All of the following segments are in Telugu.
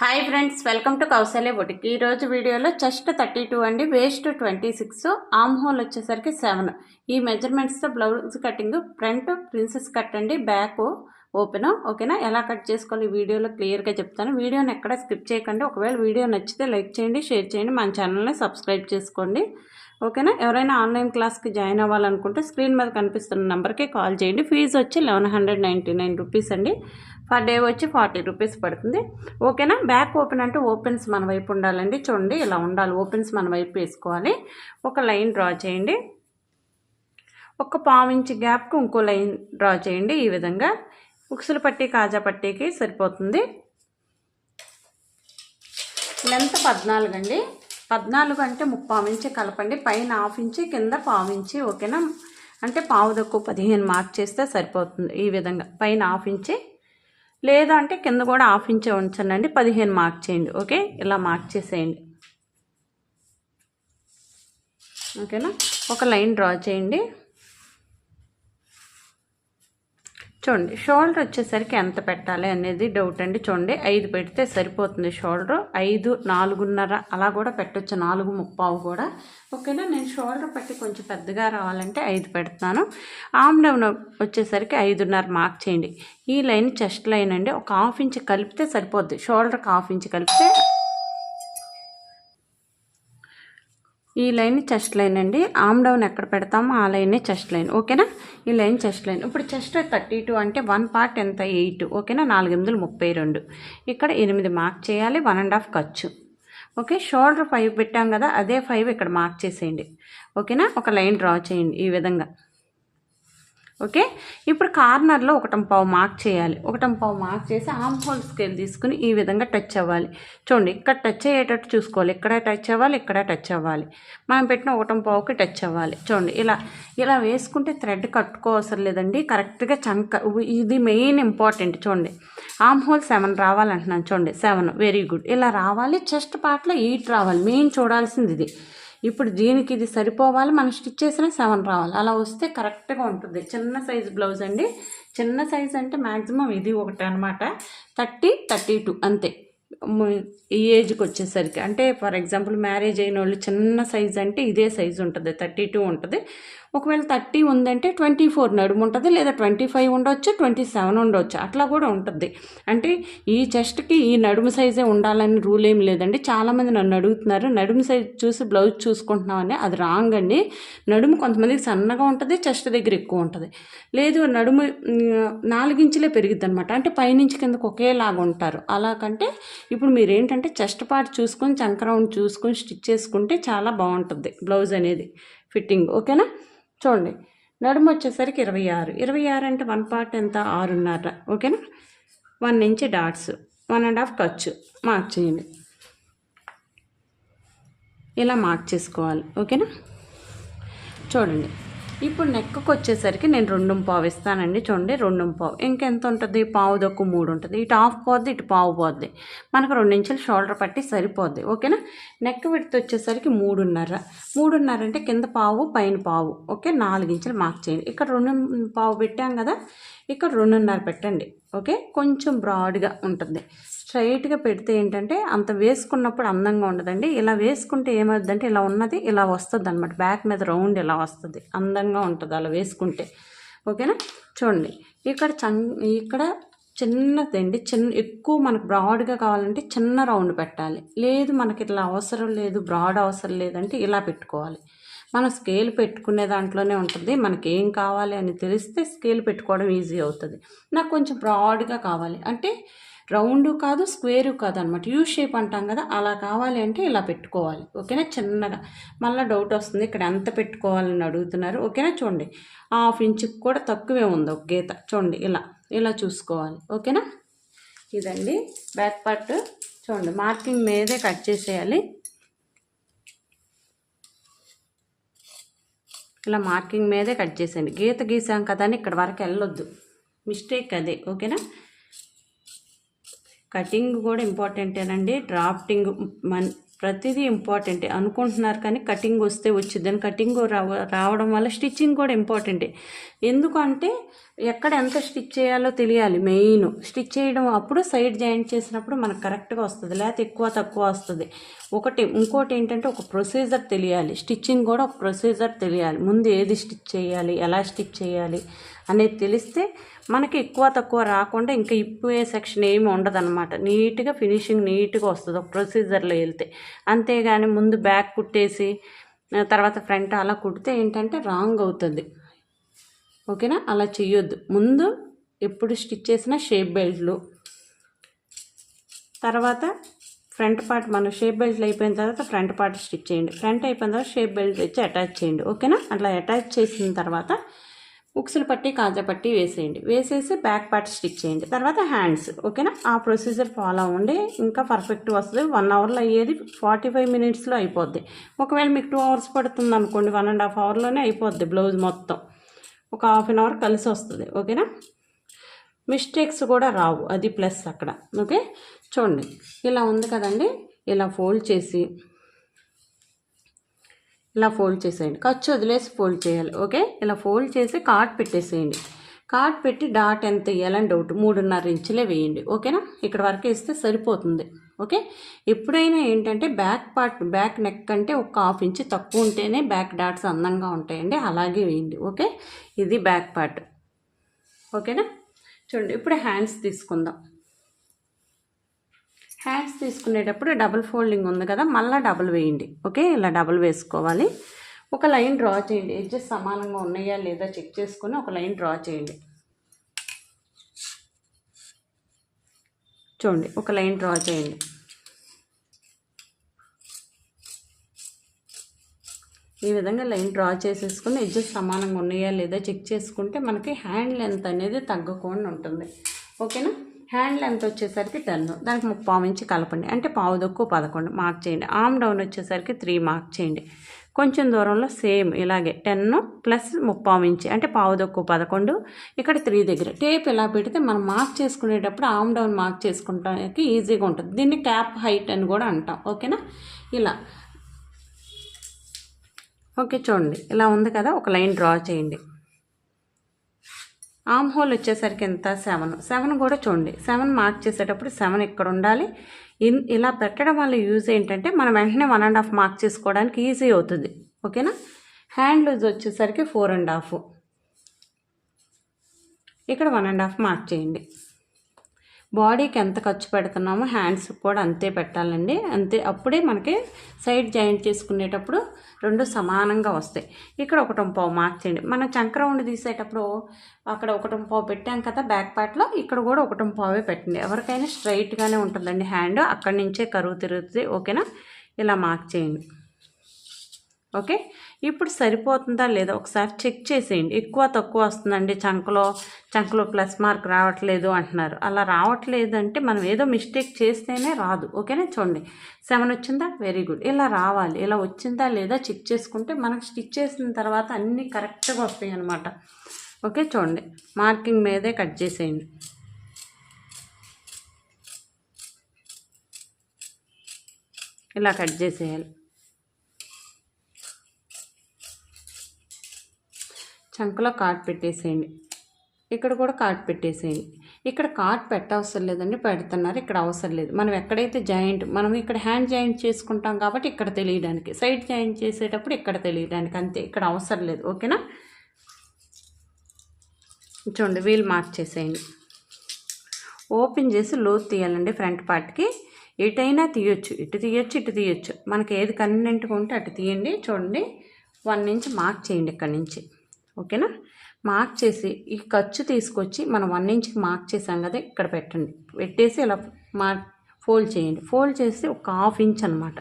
Hi friends welcome to Kaushalya boutique ఈరోజు వీడియోలో చెస్ట్ థర్టీ టూ అండి waist twenty six arm hole వచ్చేసరికి సెవెన్ ఈ మెజర్మెంట్స్తో blouse cutting front princess cut అండి బ్యాక్ ఓపెన్ ఓకేనా ఎలా కట్ చేసుకోవాలి ఈ వీడియోలో క్లియర్గా చెప్తాను. వీడియోని ఎక్కడ స్కిప్ చేయకండి. ఒకవేళ వీడియో నచ్చితే లైక్ చేయండి షేర్ చేయండి మన ఛానల్ని సబ్స్క్రైబ్ చేసుకోండి. ఓకేనా ఎవరైనా ఆన్లైన్ క్లాస్కి జాయిన్ అవ్వాలనుకుంటే స్క్రీన్ మీద కనిపిస్తున్న నెంబర్కి కాల్ చేయండి. ఫీజు వచ్చి eleven hundred ninety nine rupees అండి. పర్ డే వచ్చి ఫార్టీ రూపీస్ పడుతుంది. ఓకేనా? బ్యాక్ ఓపెన్ అంటే ఓపెన్స్ మన వైపు ఉండాలండి. చూడండి ఇలా ఉండాలి. ఓపెన్స్ మన వైపు వేసుకోవాలి. ఒక లైన్ డ్రా చేయండి. ఒక పావు ఇంచ్ గ్యాప్కి ఇంకో లైన్ డ్రా చేయండి. ఈ విధంగా ఉక్సులు పట్టి కాజా పట్టీకి సరిపోతుంది. లెంత్ పద్నాలుగు అండి. పద్నాలుగు అంటే ముప్పావు ఇంచి కలపండి. పైన హాఫ్ ఇంచి కింద పావు ఇంచి. ఓకేనా? అంటే పావు దక్కు పదిహేను మార్క్ చేస్తే సరిపోతుంది ఈ విధంగా. పైన హాఫ్ ఇంచి లేదా అంటే కింద కూడా హాఫ్ ఇంచే ఉంచండి పదిహేను మార్క్ చేయండి. ఓకే? ఇలా మార్క్ చేసేయండి. ఓకేనా? ఒక లైన్ డ్రా చేయండి. చూడండి షోల్డర్ వచ్చేసరికి ఎంత పెట్టాలి అనేది డౌట్ అండి. చూడండి ఐదు పెడితే సరిపోతుంది షోల్డర్. ఐదు నాలుగున్నర అలా కూడా పెట్టచ్చు. నాలుగు ముప్పావు కూడా. ఓకేనా? నేను షోల్డర్ పెట్టి కొంచెం పెద్దగా రావాలంటే ఐదు పెడతాను ఆమ్ డౌన్ వచ్చేసరికి ఐదున్నర మార్క్ చేయండి. ఈ లైన్ చెస్ట్ లైన్ అండి. ఒక హాఫ్ ఇంచ్ కలిపితే సరిపోద్ది. షోల్డర్కి హాఫ్ ఇంచ్ కలిపితే ఈ లైన్ చెస్ట్ లైన్ అండి. ఆమ్ డౌన్ ఎక్కడ పెడతామో ఆ లైనే చెస్ట్ లైన్. ఓకేనా? ఈ లైన్ చెస్ట్ లైన్. ఇప్పుడు చెస్ట్ థర్టీ టూ అంటే వన్ పార్ట్ ఎంత? ఎయిట్. ఓకేనా? నాలుగు ఎనిమిది ముప్పై రెండు. ఇక్కడ ఎనిమిది మార్క్ చేయాలి. వన్ అండ్ హాఫ్ ఖర్చు. ఓకే? షోల్డర్ ఫైవ్ పెట్టాం కదా అదే ఫైవ్ ఇక్కడ మార్క్ చేసేయండి. ఓకేనా? ఒక లైన్ డ్రా చేయండి ఈ విధంగా. ఓకే? ఇప్పుడు కార్నర్లో ఒకటం పావు మార్క్ చేయాలి. ఒకటం పావు మార్క్ చేసి ఆమ్ హోల్ స్కేల్ తీసుకుని ఈ విధంగా టచ్ అవ్వాలి. చూడండి ఇక్కడ టచ్ అయ్యేటట్టు చూసుకోవాలి. ఇక్కడ టచ్ అవ్వాలి ఇక్కడ టచ్ అవ్వాలి. మనం పెట్టిన ఒకటం పావుకి టచ్ అవ్వాలి. చూడండి ఇలా ఇలా వేసుకుంటే థ్రెడ్ కట్టుకోవసరం లేదండి. కరెక్ట్గా చంక ఇది మెయిన్ ఇంపార్టెంట్. చూడండి ఆమ్ హోల్ సెవెన్ రావాలంటున్నాను. చూడండి సెవెన్ వెరీ గుడ్. ఇలా రావాలి చెస్ట్ పార్ట్లో ఎయిట్ రావాలి. మెయిన్ చూడాల్సింది ఇది. ఇప్పుడు దీనికి ఇది సరిపోవాలి మనం స్టిచ్ చేసిన సెవెన్ రావాలి. అలా వస్తే కరెక్ట్గా ఉంటుంది. చిన్న సైజ్ బ్లౌజ్ అండి. చిన్న సైజ్ అంటే మ్యాక్సిమం ఇది ఒకటి అనమాట థర్టీ థర్టీ టూ అంతే ఈ ఏజ్కి వచ్చేసరికి. అంటే ఫర్ ఎగ్జాంపుల్ మ్యారేజ్ అయిన వాళ్ళు చిన్న సైజ్ అంటే ఇదే సైజ్ ఉంటుంది. థర్టీ టూ ఉంటుంది. ఒకవేళ థర్టీ ఉందంటే ట్వంటీ ఫోర్ నడుము ఉంటుంది లేదా ట్వంటీ ఫైవ్ ఉండొచ్చు ట్వంటీ సెవెన్ ఉండొచ్చు. అట్లా కూడా ఉంటుంది. అంటే ఈ చెస్ట్కి ఈ నడుము సైజే ఉండాలని రూల్ ఏం లేదండి. చాలామంది నన్ను అడుగుతున్నారు నడుము సైజ్ చూసి బ్లౌజ్ చూసుకుంటున్నామని అది రాంగ్ అండి. నడుము కొంతమందికి సన్నగా ఉంటుంది చెస్ట్ దగ్గర ఎక్కువ ఉంటుంది. లేదు నడుము నాలుగించులే పెరిగిద్ది అనమాట అంటే పైనుంచి కిందకు ఒకేలాగా ఉంటారు. అలా కంటే ఇప్పుడు మీరు ఏంటంటే చెస్ట్ పార్ట్ చూసుకొని చంకరౌండ్ చూసుకొని స్టిచ్ చేసుకుంటే చాలా బాగుంటుంది బ్లౌజ్ అనేది ఫిట్టింగ్. ఓకేనా? చూడండి. నడుము వచ్చేసరికి ఇరవై ఆరు. ఇరవై ఆరు అంటే వన్ పార్ట్ ఎంత? ఆరున్నర. ఓకేనా? One inch dots. One and half ఖర్చు మార్క్ చేయండి. ఇలా మార్క్ చేసుకోవాలి. ఓకేనా? చూడండి. ఇప్పుడు నెక్కకు వచ్చేసరికి నేను రెండు పావు ఇస్తానండి. చూడండి రెండు పావు. ఇంకెంత ఉంటుంది? పావు దక్కు మూడు ఉంటుంది. ఇటు హాఫ్ పోద్ది ఇటు పావు పోద్ది. మనకు రెండు ఇంచులు షోల్డర్ పట్టి సరిపోద్ది. ఓకేనా? నెక్ విడత వచ్చేసరికి మూడున్నర. మూడున్నర అంటే కింద పావు పైన పావు. ఓకే? నాలుగు ఇంచులు మార్క్ చేయండి. ఇక్కడ రెండు పావు పెట్టాం కదా? ఇక్కడ రెండున్నర పెట్టండి. ఓకే? కొంచెం బ్రాడ్గా ఉంటుంది. స్ట్రైట్గా పెడితే ఏంటంటే అంత వేసుకున్నప్పుడు అందంగా ఉండదండి. ఇలా వేసుకుంటే ఏమవుతుందంటే ఇలా ఉన్నది ఇలా వస్తుంది అనమాట బ్యాక్ మీద రౌండ్ ఇలా వస్తుంది. అందంగా ఉంటుంది అలా వేసుకుంటే. ఓకేనా? చూడండి. ఇక్కడ చం ఇక్కడ చిన్నదండి. చిన్న ఎక్కువ మనకు బ్రాడ్గా కావాలంటే చిన్న రౌండ్ పెట్టాలి. లేదు మనకి ఇట్లా అవసరం లేదు బ్రాడ్ అవసరం లేదంటే ఇలా పెట్టుకోవాలి. మనం స్కేల్ పెట్టుకునే దాంట్లోనే ఉంటుంది. మనకి ఏం కావాలి అని తెలిస్తే స్కేల్ పెట్టుకోవడం ఈజీ అవుతుంది. నాకు కొంచెం బ్రాడ్గా కావాలి. అంటే రౌండ్ కాదు స్క్వేరు కాదు అనమాట యూ షేప్ అంటాం కదా అలా కావాలి అంటే ఇలా పెట్టుకోవాలి. ఓకేనా? చిన్నగా. మళ్ళీ డౌట్ వస్తుంది ఇక్కడ ఎంత పెట్టుకోవాలని అడుగుతున్నారు. ఓకేనా? చూడండి. హాఫ్ ఇంచుకి కూడా తక్కువే ఉంది ఒక గీత. చూడండి ఇలా. ఇలా చూసుకోవాలి. ఓకేనా? ఇదండి బ్యాక్ పార్ట్. చూడండి మార్కింగ్ మీదే కట్ చేసేయాలి. ఇలా మార్కింగ్ మీదే కట్ చేసేయండి. గీత గీసాం కదా అని ఇక్కడ వరకు వెళ్ళొద్దు. మిస్టేక్ అదే. ఓకేనా? కటింగ్ కూడా ఇంపార్టెంటేనండి. డ్రాఫ్టింగ్ మన ప్రతిదీ ఇంపార్టెంటే. అనుకుంటున్నారు కానీ కటింగ్ వస్తే వచ్చిందని కటింగ్ రావ రావడం వల్ల స్టిచ్చింగ్ కూడా ఇంపార్టెంటే. ఎందుకంటే ఎక్కడ ఎంత స్టిచ్ చేయాలో తెలియాలి మెయిన్. స్టిచ్ చేయడం అప్పుడు సైడ్ జాయింట్ చేసినప్పుడు మనకు కరెక్ట్గా వస్తుంది. లేకపోతే ఎక్కువ తక్కువ వస్తుంది. ఒకటి ఇంకోటి ఏంటంటే ఒక ప్రొసీజర్ తెలియాలి. స్టిచ్చింగ్ కూడా ఒక ప్రొసీజర్ తెలియాలి. ముందు ఏది స్టిచ్ చేయాలి? ఎలా స్టిచ్ చేయాలి? అనేది తెలిస్తే మనకి ఎక్కువ తక్కువ రాకుండా ఇంకా ఇప్పుడే సెక్షన్ ఏమి ఉండదన్నమాట. నీట్గా ఫినిషింగ్ నీట్గా వస్తుంది. ఒక ప్రొసీజర్లో వెళ్తే. అంతేగాని ముందు బ్యాక్ కుట్టేసి తర్వాత ఫ్రంట్ అలా కుడితే ఏంటంటే రాంగ్ అవుతుంది. ఓకేనా? అలా చెయ్యొద్దు. ముందు ఎప్పుడు స్టిచ్ చేసిన షేప్ బెల్ట్లు. తర్వాత ఫ్రంట్ పార్ట్ మనం షేప్ బెల్ట్లు అయిపోయిన తర్వాత ఫ్రంట్ పార్ట్ స్టిచ్ చేయండి. ఫ్రంట్ అయిపోయిన తర్వాత షేప్ బెల్ట్ వచ్చి అటాచ్ చేయండి. ఓకేనా? అట్లా అటాచ్ చేసిన తర్వాత ఉక్సులు పట్టి కాజా పట్టి వేసేయండి. వేసేసి బ్యాక్ పార్ట్ స్టిచ్ చేయండి. తర్వాత హ్యాండ్స్ ఓకేనా ఆ ప్రొసీజర్ ఫాలో అవ్వండి ఇంకా పర్ఫెక్ట్ వస్తుంది. వన్ అవర్లో అయ్యేది ఫార్టీ ఫైవ్ మినిట్స్లో అయిపోద్ది. ఒకవేళ మీకు టూ అవర్స్ పడుతుంది అనుకోండి వన్ అండ్ హాఫ్ అవర్లోనే అయిపోద్ది బ్లౌజ్ మొత్తం. ఒక హాఫ్ అన్ అవర్ కలిసి వస్తుంది ఓకేనా మిస్టేక్స్ కూడా రావు. అది ప్లస్ అక్కడ ఓకే చూడండి. ఇలా ఉంది కదండి. ఇలా ఫోల్డ్ చేసి ఇలా ఫోల్డ్ చేసేయండి. ఖర్చు వదిలేసి ఫోల్డ్ చేయాలి ఓకే ఇలా ఫోల్డ్ చేసి కార్డ్ పెట్టేసేయండి. కార్డ్ పెట్టి డాట్ ఎంత వేయాలని డౌట్ మూడున్నర ఇంచులే వేయండి ఓకేనా ఇక్కడ వరకు వేస్తే సరిపోతుంది ఓకే ఎప్పుడైనా ఏంటంటే బ్యాక్ పార్ట్ బ్యాక్ నెక్ కంటే ఒక హాఫ్ ఇంచ్ తక్కువ ఉంటేనే బ్యాక్ డాట్స్ అందంగా ఉంటాయండి అలాగే వేయండి ఓకే ఇది బ్యాక్ పార్ట్ ఓకేనా చూడండి ఇప్పుడు హ్యాండ్స్ తీసుకుందాం. హ్యాండ్స్ తీసుకునేటప్పుడు డబుల్ ఫోల్డింగ్ ఉంది కదా మళ్ళీ డబుల్ వేయండి. ఓకే ఇలా డబుల్ వేసుకోవాలి. ఒక లైన్ డ్రా చేయండి. ఎడ్జెస్ సమానంగా ఉన్నాయా లేదా చెక్ చేసుకుని ఒక లైన్ డ్రా చేయండి. చూడండి ఒక లైన్ డ్రా చేయండి. ఈ విధంగా లైన్ డ్రా చేసేసుకుని ఎడ్జెస్ సమానంగా ఉన్నాయా లేదా చెక్ చేసుకుంటే మనకి హ్యాండ్ లెంత్ అనేది తగ్గకుండా ఉంటుంది. ఓకేనా హ్యాండ్ లెంత్ వచ్చేసరికి టెన్ దానికి ముప్పావు ఇంచి కలపండి. అంటే పావు దొక్కు పదకొండు మార్క్ చేయండి. ఆమ్ డౌన్ వచ్చేసరికి త్రీ మార్క్ చేయండి. కొంచెం దూరంలో సేమ్ ఇలాగే టెన్ ప్లస్ ముప్పావు ఇంచి. అంటే పావు దొక్కు పదకొండు. ఇక్కడ త్రీ దగ్గర. టేప్ ఇలా పెడితే మనం మార్క్ చేసుకునేటప్పుడు ఆమ్ డౌన్ మార్క్ చేసుకుంటానికి ఈజీగా ఉంటుంది. దీన్ని క్యాప్ హైట్ అని కూడా అంటాం. ఓకేనా ఇలా. ఓకే చూడండి. ఇలా ఉంది కదా? ఒక లైన్ డ్రా చేయండి. ఆమ్ హోల్ వచ్చేసరికి ఎంత? సెవెన్. సెవెన్ కూడా చూడండి. సెవెన్ మార్క్ చేసేటప్పుడు సెవెన్ ఇక్కడ ఉండాలి. ఇన్ ఇలా పెట్టడం వల్ల యూజ్ ఏంటంటే మనం వెంటనే వన్ అండ్ హాఫ్ మార్క్ చేసుకోవడానికి ఈజీ అవుతుంది. ఓకేనా? హ్యాండ్ లూజ్ వచ్చేసరికి ఫోర్ అండ్ హాఫ్. ఇక్కడ వన్ అండ్ హాఫ్ మార్క్ చేయండి. బాడీకి ఎంత ఖర్చు పెడుతున్నామో హ్యాండ్స్కి కూడా అంతే పెట్టాలండి. అంతే అప్పుడే మనకి సైడ్ జాయింట్ చేసుకునేటప్పుడు రెండు సమానంగా వస్తాయి. ఇక్కడ ఒకటి పావు మార్క్ చేయండి. మనం చంక్రౌండ్ తీసేటప్పుడు అక్కడ ఒకటి పావు పెట్టాం కదా బ్యాక్ పార్ట్లో ఇక్కడ కూడా ఒకటి పావే పెట్టండి. ఎవరికైనా స్ట్రైట్గానే ఉంటుందండి హ్యాండ్. అక్కడి నుంచే కరువు తిరుగుతుంది. ఓకేనా? ఇలా మార్క్ చేయండి. ఓకే? ఇప్పుడు సరిపోతుందా లేదా? ఒకసారి చెక్ చేసేయండి. ఎక్కువ తక్కువ వస్తుందండి. చంకలో చంకలో ప్లస్ మార్క్ రావట్లేదు అంటున్నారు. అలా రావట్లేదు అంటే మనం ఏదో మిస్టేక్ చేస్తేనే రాదు. ఓకేనా? చూడండి. సెవెన్ వచ్చిందా? Very good. ఇలా రావాలి. ఇలా వచ్చిందా లేదా చెక్ చేసుకుంటే మనకు స్టిచ్ చేసిన తర్వాత అన్నీ కరెక్ట్గా వస్తాయి అన్నమాట. ఓకే? చూడండి. మార్కింగ్ మీదే కట్ చేసేయండి. ఇలా కట్ చేసేయాలి. చంకలో కార్ట్ పెట్టేసేయండి. ఇక్కడ కూడా కార్ట్ పెట్టేసేయండి. ఇక్కడ కార్డ్ పెట్టవసరం లేదండి పెడుతున్నారు. ఇక్కడ అవసరం లేదు. మనం ఎక్కడైతే జాయింట్ మనం ఇక్కడ హ్యాండ్ జాయింట్ చేసుకుంటాం కాబట్టి ఇక్కడ తెలియడానికి. సైడ్ జాయింట్ చేసేటప్పుడు ఇక్కడ తెలియడానికి. అంతే ఇక్కడ అవసరం లేదు. ఓకేనా? చూడండి వీల్ మార్క్ చేసేయండి. ఓపెన్ చేసి లోతు తీయాలండి ఫ్రంట్ పార్ట్కి. ఎటైనా తీయొచ్చు. ఇటు తీయొచ్చు ఇటు తీయొచ్చు. మనకి ఏది కన్వీనెంట్గా ఉంటే అటు తీయండి. చూడండి వన్ ఇంచ్ మార్క్ చేయండి ఇక్కడ నుంచి. ఓకేనా? మార్క్ చేసి ఈ ఖర్చు తీసుకొచ్చి మనం వన్ ఇంచ్కి మార్క్ చేసాం కదా ఇక్కడ పెట్టండి. పెట్టేసి ఇలా మార్క్ ఫోల్డ్ చేయండి. ఫోల్డ్ చేసి ఒక హాఫ్ ఇంచ్ అనమాట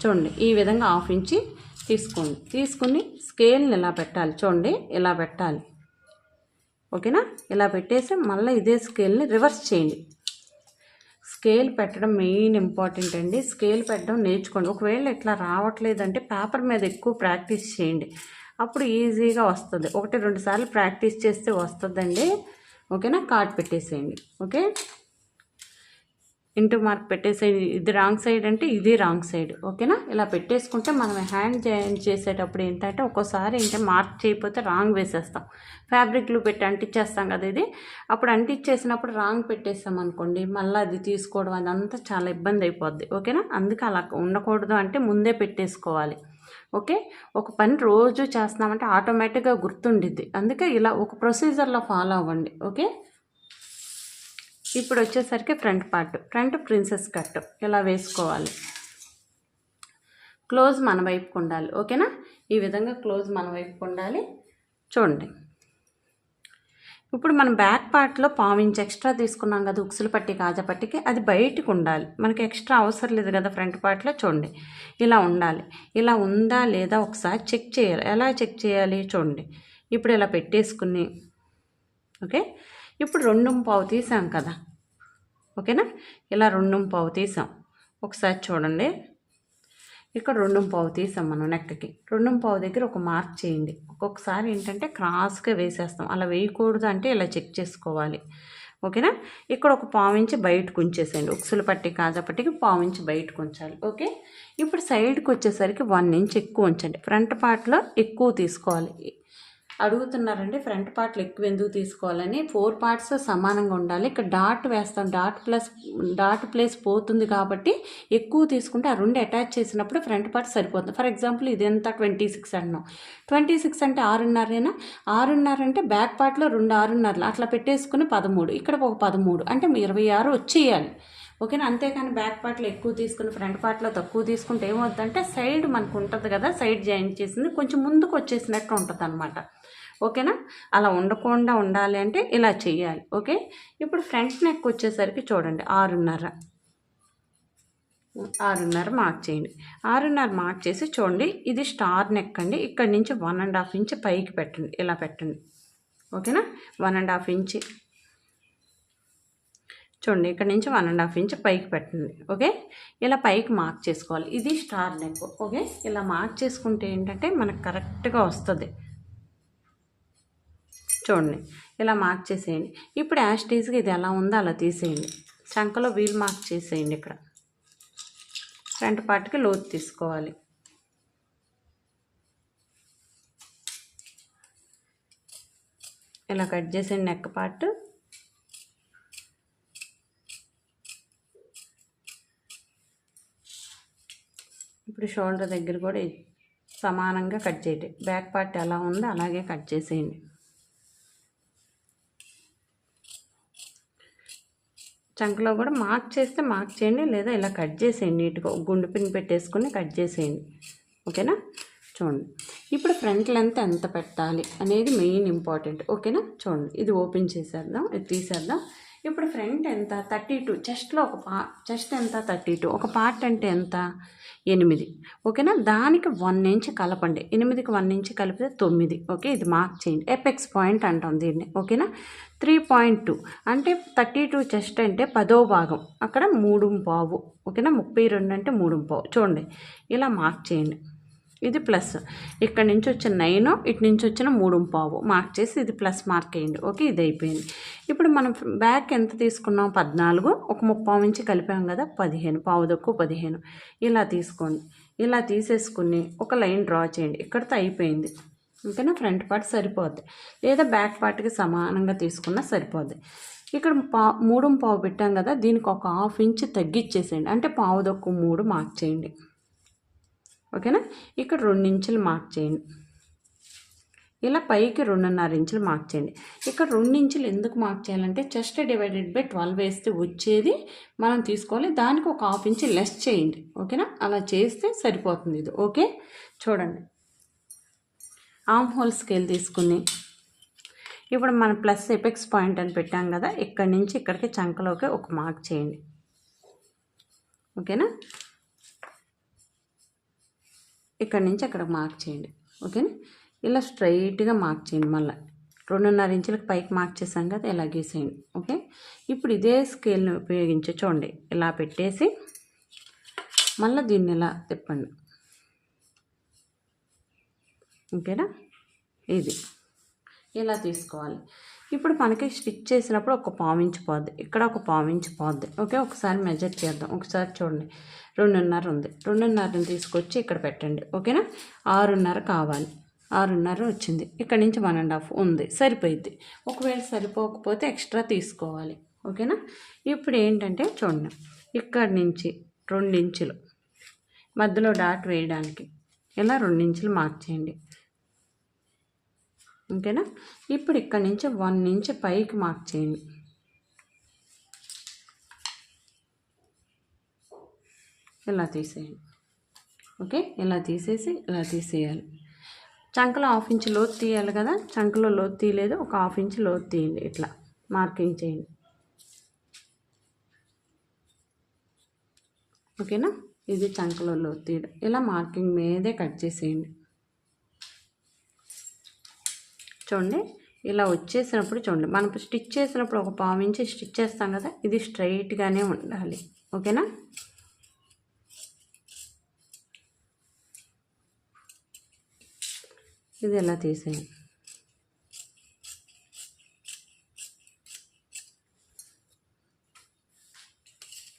చూడండి ఈ విధంగా హాఫ్ ఇంచి తీసుకోండి. తీసుకుని స్కేల్ని ఇలా పెట్టాలి చూడండి ఇలా పెట్టాలి. ఓకేనా? ఇలా పెట్టేసి మళ్ళీ ఇదే స్కేల్ని రివర్స్ చేయండి. స్కేల్ పెట్టడం మెయిన్ ఇంపార్టెంట్ అండి. స్కేల్ పెట్టడం నేర్చుకోండి. ఒకవేళ ఇట్లా రావట్లేదంటే పేపర్ మీద ఎక్కువ ప్రాక్టీస్ చేయండి. అప్పుడు ఈజీగా వస్తుంది. ఒకటి రెండు సార్లు ప్రాక్టీస్ చేస్తే వస్తుందండి. ఓకేనా? కార్డ్ పెట్టేసేయండి. ఓకే? ఇంటూ మార్క్ పెట్టేసేయండి. ఇది రాంగ్ సైడ్ అంటే ఇది రాంగ్ సైడ్. ఓకేనా? ఇలా పెట్టేసుకుంటే మనం హ్యాండ్ జాయిన్ చేసేటప్పుడు ఏంటంటే ఒక్కోసారి ఏంటంటే మార్క్ చేయకపోతే రాంగ్ వేసేస్తాం. ఫ్యాబ్రిక్లు పెట్టి అంటించేస్తాం కదా ఇది. అప్పుడు అంటించేసినప్పుడు రాంగ్ పెట్టేస్తాం అనుకోండి మళ్ళీ అది తీసుకోవడం అదంతా చాలా ఇబ్బంది అయిపోద్ది. ఓకేనా? అందుకే అలా ఉండకూడదు అంటే ముందే పెట్టేసుకోవాలి. ఓకే? ఒక పని రోజు చేస్తున్నామంటే ఆటోమేటిక్గా గుర్తుండిద్ది. అందుకే ఇలా ఒక ప్రొసీజర్లో ఫాలో అవ్వండి. ఓకే? ఇప్పుడు వచ్చేసరికి front part. Front princess cut. ఇలా వేసుకోవాలి? క్లోజ్ మన వైపుకు ఉండాలి. ఓకేనా? ఈ విధంగా క్లోజ్ మన వైపుకు ఉండాలి. చూడండి. ఇప్పుడు మనం బ్యాక్ పార్ట్లో పావించి ఎక్స్ట్రా తీసుకున్నాం కదా ఉక్సులు పట్టి కాజా పట్టికి అది బయటకు ఉండాలి. మనకి ఎక్స్ట్రా అవసరం లేదు కదా ఫ్రంట్ పార్ట్లో చూడండి. ఇలా ఉండాలి. ఇలా ఉందా లేదా ఒకసారి చెక్ చేయాలి. ఎలా చెక్ చేయాలి చూడండి. ఇప్పుడు ఇలా పెట్టేసుకుని ఓకే? ఇప్పుడు రెండు పావు తీసాం కదా ఓకేనా? ఇలా రెండు పావు తీసాం. ఒకసారి చూడండి. ఇక్కడ రెండు పావు తీసాం మనం నెక్కకి. రెండు పావు దగ్గర ఒక మార్క్ చేయండి. ఒక్కొక్కసారి ఏంటంటే క్రాస్గా వేసేస్తాం. అలా వేయకూడదు అంటే ఇలా చెక్ చేసుకోవాలి. ఓకేనా? ఇక్కడ ఒక పావు ఇంచి బయటకు ఉంచేసేయండి ఉక్సులు పట్టి కాజా పట్టికి పావు ఇంచి బయటకు ఉంచాలి ఓకే? ఇప్పుడు సైడ్కి వచ్చేసరికి వన్ ఇంచ్ ఎక్కువ ఉంచండి. ఫ్రంట్ పార్ట్లో ఎక్కువ తీసుకోవాలి. అడుగుతున్నారండి ఫ్రంట్ పార్ట్లు ఎక్కువ ఎందుకు తీసుకోవాలని. ఫోర్ పార్ట్స్ సమానంగా ఉండాలి. ఇక్కడ డాట్ వేస్తాం. డాట్ ప్లస్ డాట్ ప్లేస్ పోతుంది కాబట్టి ఎక్కువ తీసుకుంటే ఆ రెండు అటాచ్ చేసినప్పుడు ఫ్రంట్ పార్ట్ సరిపోతుంది. ఫర్ ఎగ్జాంపుల్ ఇది ఎంత ట్వంటీ సిక్స్ అంటున్నాం ట్వంటీ సిక్స్ అంటే ఆరున్నరేనా? ఆరున్నర అంటే బ్యాక్ పార్ట్లో రెండు ఆరున్నరలు. అట్లా పెట్టేసుకుని పదమూడు. ఇక్కడ ఒక పదమూడు. అంటే ఇరవై ఆరు వచ్చేయాలి. ఓకేనా? అంతేకాని బ్యాక్ పార్ట్లో ఎక్కువ తీసుకుని ఫ్రంట్ పార్ట్లో తక్కువ తీసుకుంటే ఏమవుతుందంటే సైడ్ మనకు ఉంటుంది కదా సైడ్ జాయిన్ చేసింది. కొంచెం ముందుకు వచ్చేసినట్టు ఉంటుంది అనమాట ఓకేనా? అలా ఉండకుండా ఉండాలి అంటే ఇలా చేయాలి ఓకే? ఇప్పుడు ఫ్రంట్ నెక్ వచ్చేసరికి చూడండి ఆరున్నర. ఆరున్నర మార్క్ చేయండి. ఆరున్నర మార్క్ చేసి చూడండి ఇది స్టార్ నెక్ అండి. ఇక్కడ నుంచి వన్ అండ్ హాఫ్ ఇంచ్ పైకి పెట్టండి ఇలా పెట్టండి. ఓకేనా? వన్ అండ్ హాఫ్ ఇంచ్ చూడండి ఇక్కడ నుంచి వన్ అండ్ హాఫ్ ఇంచ్ పైకి పెట్టండి. ఓకే? ఇలా పైకి మార్క్ చేసుకోవాలి. ఇది స్టార్ నెక్ ఓకే? ఇలా మార్క్ చేసుకుంటే ఏంటంటే మనకు కరెక్ట్గా వస్తుంది. చూడండి. ఇలా మార్క్ చేసేయండి. ఇప్పుడు యాస్టీజ్గా ఇది ఎలా ఉందో అలా తీసేయండి. శంఖలో వీల్ మార్క్ చేసేయండి ఇక్కడ. ఫ్రంట్ పార్ట్కి లోతు తీసుకోవాలి. ఇలా కట్ చేసేయండి నెక్ పార్ట్ ఇప్పుడు షోల్డర్ దగ్గర కూడా సమానంగా కట్ చేయండి బ్యాక్ పార్ట్ ఎలా ఉందో అలాగే కట్ చేసేయండి. చంకలో కూడా మార్క్ చేస్తే మార్క్ చేయండి లేదా ఇలా కట్ చేసేయండి నీట్గా గుండు పిన్ పెట్టేసుకుని కట్ చేసేయండి. ఓకేనా? చూడండి. ఇప్పుడు ఫ్రంట్ లెంత్ ఎంత పెట్టాలి అనేది మెయిన్ ఇంపార్టెంట్. ఓకేనా? చూడండి. ఇది ఓపెన్ చేసేద్దాం ఇది తీసేద్దాం. ఇప్పుడు ఫ్రంట్ ఎంత? Thirty two. చెస్ట్లో ఒక పా చెస్ట్ ఎంత? Thirty two. ఒక పార్ట్ అంటే ఎంత? ఎనిమిది. ఓకేనా? దానికి వన్ ఇంచ్ కలపండి. ఎనిమిదికి వన్ ఇంచ్ కలిపితే తొమ్మిది. ఓకే? ఇది మార్క్ చేయండి. ఎపెక్స్ పాయింట్ అంటాం దీన్ని. ఓకేనా? Three point two. అంటే థర్టీ టూ చెస్ట్ అంటే పదో భాగం. అక్కడ మూడు పావు. ఓకేనా? ముప్పై రెండు అంటే మూడు పావు. చూడండి. ఇలా మార్క్ చేయండి. ఇది ప్లస్. ఇక్కడ నుంచి వచ్చిన నైన్ ఇటు నుంచి వచ్చిన మూడు పావు. మార్క్ చేసి ఇది ప్లస్ మార్క్ అయ్యింది ఓకే ఇది అయిపోయింది. ఇప్పుడు మనం బ్యాక్ ఎంత తీసుకున్నాం? పద్నాలుగు. ఒక ముప్పావు ఇంచి కలిపాం కదా పదిహేను. పావు దక్కు పదిహేను. ఇలా తీసుకోండి. ఇలా తీసేసుకుని ఒక లైన్ డ్రా చేయండి. ఇక్కడితో అయిపోయింది. ఓకేనా ఫ్రంట్ పార్ట్ సరిపోద్ది. లేదా బ్యాక్ పార్ట్కి సమానంగా తీసుకున్నా సరిపోద్ది. ఇక్కడ పా మూడు పావు పెట్టాం కదా దీనికి ఒక హాఫ్ ఇంచ్ తగ్గించేసేయండి అంటే పావు దొక్కు మూడు మార్క్ చేయండి. ఓకేనా? ఇక్కడ రెండు ఇంచులు మార్క్ చేయండి. ఇలా పైకి రెండున్నర ఇంచులు మార్క్ చేయండి. ఇక్కడ రెండు ఇంచులు ఎందుకు మార్క్ చేయాలంటే చెస్ట్ డివైడెడ్ బై ట్వెల్వ్ వేస్తే వచ్చేది మనం తీసుకోవాలి. దానికి ఒక హాఫ్ ఇంచ్ లెస్ చేయండి. ఓకేనా? అలా చేస్తే సరిపోతుంది ఇది. ఓకే? చూడండి. ఆమ్ హోల్ స్కేల్ తీసుకుని ఇప్పుడు మనం ప్లస్ ఎపెక్స్ పాయింట్ అని పెట్టాం కదా ఇక్కడి నుంచి ఇక్కడికి చంకలోకి ఒక మార్క్ చేయండి. ఓకేనా? ఇక్కడ నుంచి అక్కడ మార్క్ చేయండి. ఓకేనా ఇలా స్ట్రైట్గా మార్క్ చేయండి మళ్ళీ. రెండున్నర ఇంచులకు పైకి మార్క్ చేసాం కదా ఇలా గీసేయండి. ఓకే ఇప్పుడు ఇదే స్కేల్ని ఉపయోగించి చూడండి. ఇలా పెట్టేసి మళ్ళీ దీన్ని ఇలా తిప్పండి. ఓకేనా ఇది. ఇలా తీసుకోవాలి? ఇప్పుడు మనకి స్టిచ్ చేసినప్పుడు ఒక పావించి పోద్ది. ఇక్కడ ఒక పావించి పోద్ది. ఓకే? ఒకసారి మెజర్ చేద్దాం. ఒకసారి చూడండి. రెండున్నర ఉంది. రెండున్నరని తీసుకొచ్చి ఇక్కడ పెట్టండి. ఓకేనా? ఆరున్నర కావాలి. ఆరున్నర వచ్చింది. ఇక్కడ నుంచి వన్ అండ్ హాఫ్ ఉంది. సరిపోయిద్ది. ఒకవేళ సరిపోకపోతే ఎక్స్ట్రా తీసుకోవాలి. ఓకేనా? ఇప్పుడు ఏంటంటే చూడండి. ఇక్కడ నుంచి రెండించులు. మధ్యలో డాట్ వేయడానికి. ఇలా రెండించులు మార్క్ చేయండి ఓకేనా? ఇప్పుడు ఇక్కడ నుంచి వన్ నుంచి పైకి మార్క్ చేయండి. ఇలా తీసేయండి. ఓకే? ఇలా తీసేసి ఇలా తీసేయాలి. చంకలో హాఫ్ ఇంచ్ లోతు తీయాలి కదా? చంకలో లోతు తీయలేదు ఒక హాఫ్ ఇంచ్ లోతు తీయండి ఇట్లా. మార్కింగ్ చేయండి. ఓకేనా? ఇది చంకలో లోతు తీయడం. ఇలా మార్కింగ్ మీదే కట్ చేసేయండి. చూడండి. ఇలా వచ్చేసినప్పుడు చూడండి. మనం స్టిచ్ చేసినప్పుడు ఒక పావు ఇంచి స్టిచ్ చేస్తాం కదా ఇది స్ట్రైట్గానే ఉండాలి. ఓకేనా? ఇది ఎలా తీసేయండి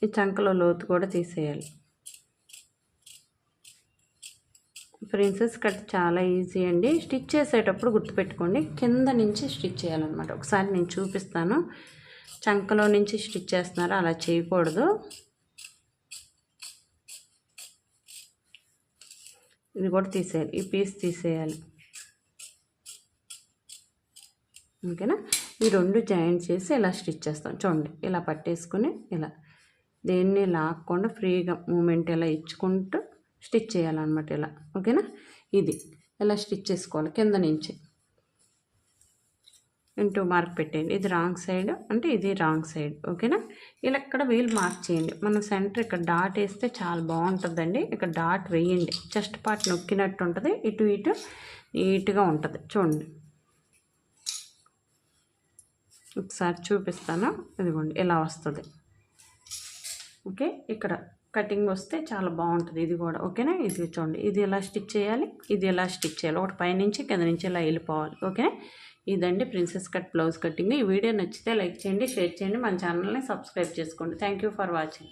ఈ చంకలో లోతు కూడా తీసేయాలి. ప్రిన్సెస్ కట్ చాలా ఈజీ అండి. స్టిచ్ చేసేటప్పుడు గుర్తుపెట్టుకోండి కింద నుంచి స్టిచ్ చేయాలన్నమాట. ఒకసారి నేను చూపిస్తాను. చంకలో నుంచి స్టిచ్ చేస్తున్నారో? అలా చేయకూడదు. ఇది కూడా తీసేయాలి. ఈ పీస్ తీసేయాలి. ఓకేనా? ఈ రెండు జాయింట్ చేసి ఇలా స్టిచ్ చేస్తాం. చూడండి ఇలా పట్టేసుకుని ఇలా. దేన్ని లాక్కుండా ఫ్రీగా మూమెంట్ ఇలా ఇచ్చుకుంటూ స్టిచ్ చేయాలన్నమాట ఇలా. ఓకేనా? ఇది. ఇలా స్టిచ్ చేసుకోవాలి కింద నుంచి. ఇంటూ మార్క్ పెట్టేయండి. ఇది రాంగ్ సైడ్ అంటే ఇది రాంగ్ సైడ్. ఓకేనా? ఇలా ఇక్కడ వీల్ మార్క్ చేయండి. మనం సెంటర్ ఇక్కడ డాట్ వేస్తే చాలా బాగుంటుందండి. ఇక్కడ డాట్ వేయండి. చెస్ట్ పార్ట్ నొక్కినట్టు ఉంటుంది. ఇటు ఇటు నీట్గా ఉంటుంది. చూడండి. ఒకసారి చూపిస్తాను. ఇదిగోండి ఇలా వస్తుంది. ఓకే? ఇక్కడ కటింగ్ వస్తే చాలా బాగుంటుంది. ఇది కూడా ఓకేనా? ఇది చూడండి. ఇది ఎలా స్టిచ్ చేయాలి? ఇది ఎలా స్టిచ్ చేయాలి? ఒకటి పైనుంచి కింద నుంచి ఇలా వెళ్ళిపోవాలి. ఓకే ఇదండి ప్రిన్సెస్ కట్ బ్లౌజ్ కటింగ్. ఈ వీడియో నచ్చితే లైక్ చేయండి షేర్ చేయండి. మన ఛానల్ని సబ్స్క్రైబ్ చేసుకోండి. Thank you for watching.